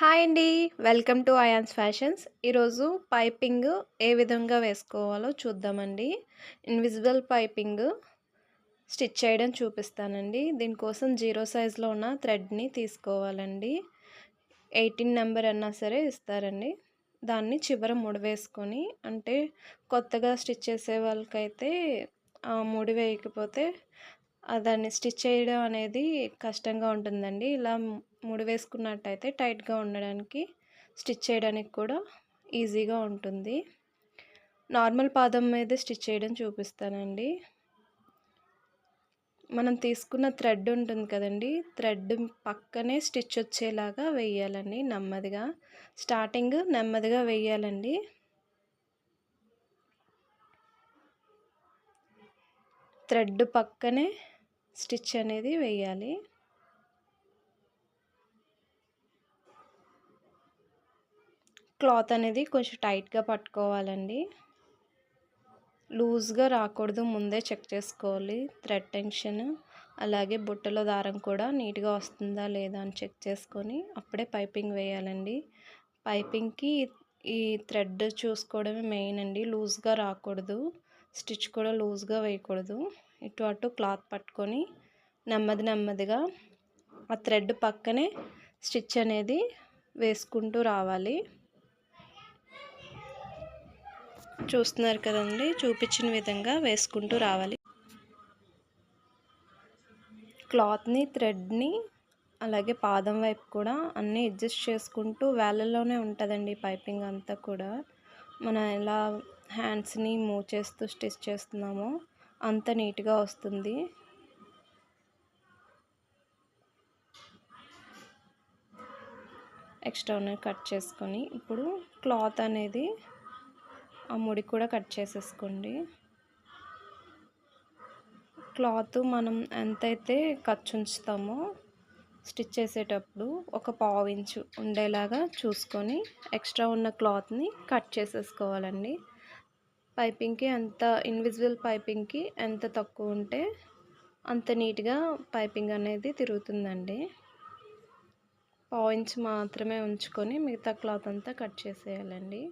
Hi అండి. Welcome to Ayaan's fashions. ఈరోజు piping ఏ విధంగా వేసుకోవాలో చూద్దామండి. ఇన్విజిబుల్ పైపింగ్ స్టిచ్ చేయడం చూపిస్తానండి. దీనికోసం జీరో సైజులో ఉన్న థ్రెడ్ని తీసుకోవాలండి. ఎయిటీన్ నెంబర్ అన్నా సరే ఇస్తారండి. దాన్ని చివర ముడివేసుకొని అంటే కొత్తగా స్టిచ్ చేసే వాళ్ళకైతే ముడి వేయకపోతే దాన్ని స్టిచ్ చేయడం అనేది కష్టంగా ఉంటుందండి. ఇలా ముడి వేసుకున్నట్టయితే టైట్గా ఉండడానికి స్టిచ్ చేయడానికి కూడా ఈజీగా ఉంటుంది. నార్మల్ పాదం మీద స్టిచ్ చేయడం చూపిస్తానండి. మనం తీసుకున్న థ్రెడ్ ఉంటుంది కదండి థ్రెడ్ పక్కనే స్టిచ్ వచ్చేలాగా వేయాలండి నెమ్మదిగా. స్టార్టింగ్ నెమ్మదిగా వేయాలండి. థ్రెడ్ పక్కనే స్టిచ్ అనేది వేయాలి. క్లాత్ అనేది కొంచెం టైట్గా పట్టుకోవాలండి. లూజ్గా రాకూడదు. ముందే చెక్ చేసుకోవాలి. Thread tension. అలాగే బుట్టలో దారం కూడా నీట్గా వస్తుందా లేదా అని చెక్ చేసుకొని అప్పుడే పైపింగ్ వేయాలండి. పైపింగ్కి ఈ థ్రెడ్ చూసుకోవడమే మెయిన్ అండి. లూజ్గా రాకూడదు. స్టిచ్ కూడా లూజ్గా వేయకూడదు. ఇటు అటు క్లాత్ పట్టుకొని నెమ్మది నెమ్మదిగా ఆ థ్రెడ్ పక్కనే స్టిచ్ అనేది వేసుకుంటూ రావాలి. చూస్తున్నారు కదండి. చూపించిన విధంగా వేసుకుంటూ రావాలి. క్లాత్ని థ్రెడ్ని అలాగే పాదం వైపు కూడా అన్నీ అడ్జస్ట్ చేసుకుంటూ వేళ్ళలోనే ఉంటుందండి పైపింగ్ అంతా కూడా. మనం ఎలా హ్యాండ్స్ని మూవ్ చేస్తూ స్టిచ్ చేస్తున్నామో అంత నీట్గా వస్తుంది. ఎక్స్ట్రా కట్ చేసుకొని ఇప్పుడు క్లాత్ అనేది ఆ ముడి కూడా కట్ చేసేసుకోండి. క్లాత్ మనం ఎంతైతే ఖర్చు ఉంచుతామో స్టిచ్ చేసేటప్పుడు ఒక పావు ఇంచు ఉండేలాగా చూసుకొని ఎక్స్ట్రా ఉన్న క్లాత్ని కట్ చేసేసుకోవాలండి. పైపింగ్కి ఎంత ఇన్విజిబుల్ పైపింగ్కి ఎంత తక్కువ ఉంటే అంత నీట్గా పైపింగ్ అనేది తిరుగుతుందండి. పావించు మాత్రమే ఉంచుకొని మిగతా క్లాత్ అంతా కట్ చేసేయాలండి.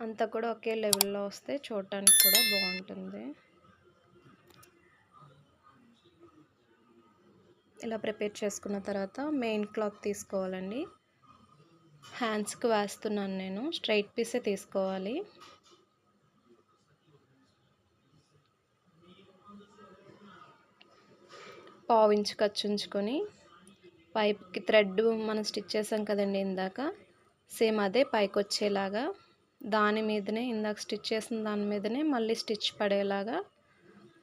అంతా కూడా ఒకే లెవెల్లో వస్తే చూడటానికి కూడా బాగుంటుంది. ఇలా ప్రిపేర్ చేసుకున్న తర్వాత మెయిన్ క్లాత్ తీసుకోవాలండి. హ్యాండ్స్కి వేస్తున్నాను నేను స్ట్రైట్ పీసే తీసుకోవాలి. పావు ఇంచు పైప్కి థ్రెడ్ మనం స్టిచ్ చేసాం కదండి ఇందాక సేమ్ అదే పైకి వచ్చేలాగా దాని మీదనే ఇందాక స్టిచ్ చేసిన దాని మీదనే మళ్ళీ స్టిచ్ పడేలాగా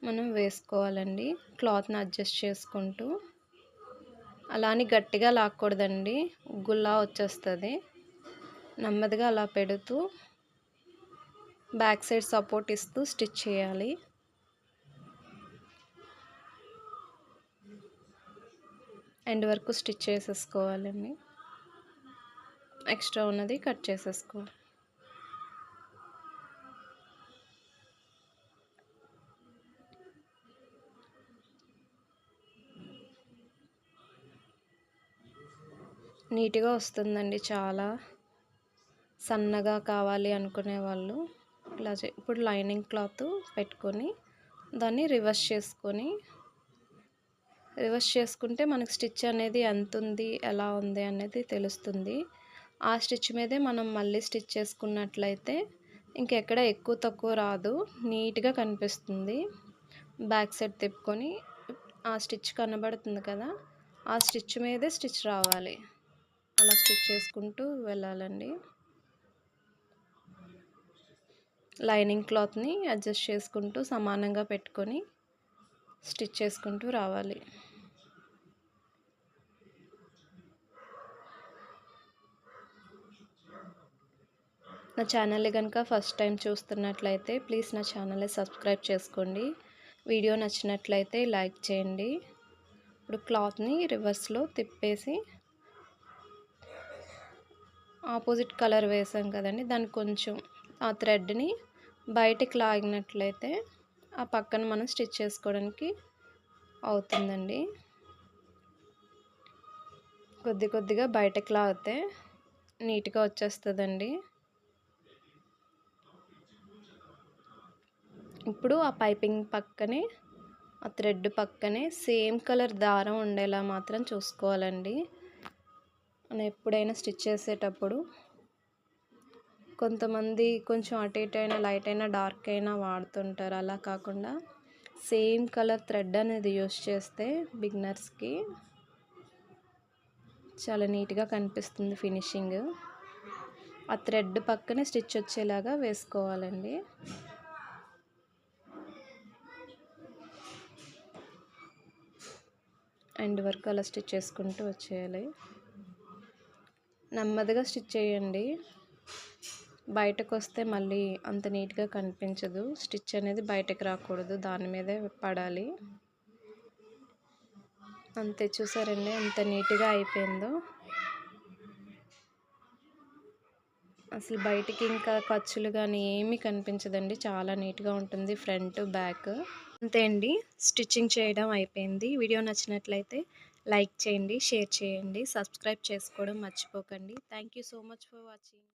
మనం వేసుకోవాలండి. క్లాత్ని అడ్జస్ట్ చేసుకుంటూ. అలా అని గట్టిగా లాక్కూడదండి. గుల్లా వచ్చేస్తుంది. నెమ్మదిగా అలా పెడుతూ బ్యాక్ సైడ్ సపోర్ట్ ఇస్తూ స్టిచ్ చేయాలి. ఎండ్ వరకు స్టిచ్ చేసేసుకోవాలండి. ఎక్స్ట్రా ఉన్నది కట్ చేసేసుకోవాలి. నీట్గా వస్తుందండి చాలా. సన్నగా కావాలి అనుకునే వాళ్ళు. ఇలా ఇప్పుడు లైనింగ్ క్లాత్ పెట్టుకొని దాన్ని రివర్స్ చేసుకొని రివర్స్ చేసుకుంటే మనకి స్టిచ్ అనేది ఎంత ఉంది ఎలా ఉంది అనేది తెలుస్తుంది. ఆ స్టిచ్ మీదే మనం మళ్ళీ స్టిచ్ చేసుకున్నట్లయితే ఇంకెక్కడ ఎక్కువ తక్కువ రాదు నీట్గా కనిపిస్తుంది. బ్యాక్ సైడ్ తిప్పుకొని ఆ స్టిచ్ కనబడుతుంది కదా ఆ స్టిచ్ మీదే స్టిచ్ రావాలి. అలా స్టిచ్ చేసుకుంటూ వెళ్ళాలండి. లైనింగ్ క్లాత్ని అడ్జస్ట్ చేసుకుంటూ సమానంగా పెట్టుకొని స్టిచ్ చేసుకుంటూ రావాలి. నా ఛానల్ని కనుక ఫస్ట్ టైం చూస్తున్నట్లయితే ప్లీజ్ నా ఛానల్ని సబ్స్క్రైబ్ చేసుకోండి. వీడియో నచ్చినట్లయితే లైక్ చేయండి. ఇప్పుడు క్లాత్ని రివర్స్లో తిప్పేసి ఆపోజిట్ కలర్ వేసాం కదండి దాన్ని కొంచెం ఆ థ్రెడ్ని బయటికి లాగినట్లయితే ఆ పక్కన మనం స్టిచ్ చేసుకోవడానికి అవుతుందండి. కొద్ది కొద్దిగా బయటకు లాగితే నీట్గా వచ్చేస్తుందండి. ఇప్పుడు ఆ పైపింగ్ పక్కనే ఆ థ్రెడ్ పక్కనే సేమ్ కలర్ దారం ఉండేలా మాత్రం చూసుకోవాలండి. మనం ఎప్పుడైనా స్టిచ్ చేసేటప్పుడు కొంతమంది కొంచెం అటు ఇటు అయినా లైట్ అయినా డార్క్ అయినా వాడుతుంటారు. అలా కాకుండా సేమ్ కలర్ థ్రెడ్ అనేది యూస్ చేస్తే బిగినర్స్కి చాలా నీట్గా కనిపిస్తుంది ఫినిషింగ్. ఆ థ్రెడ్ పక్కనే స్టిచ్ వచ్చేలాగా వేసుకోవాలండి. ఎండ్ వరకు అలా స్టిచ్ చేసుకుంటూ వచ్చేయాలి. నెమ్మదిగా స్టిచ్ చేయండి. బయటకు వస్తే మళ్ళీ అంత నీట్గా కనిపించదు. స్టిచ్ అనేది బయటకు రాకూడదు. దాని మీదే పడాలి. అంతే చూసారండి ఎంత నీట్గా అయిపోయిందో. అసలు బయటికి ఇంకా ఖర్చులు కానీ ఏమీ కనిపించదండి. చాలా నీట్గా ఉంటుంది ఫ్రంట్ బ్యాక్. అంతే అండి. స్టిచ్చింగ్ చేయడం అయిపోయింది. వీడియో నచ్చినట్లయితే లైక్ చేయండి షేర్ చేయండి సబ్స్క్రైబ్ చేసుకోవడం మర్చిపోకండి. Thank you so much for watching.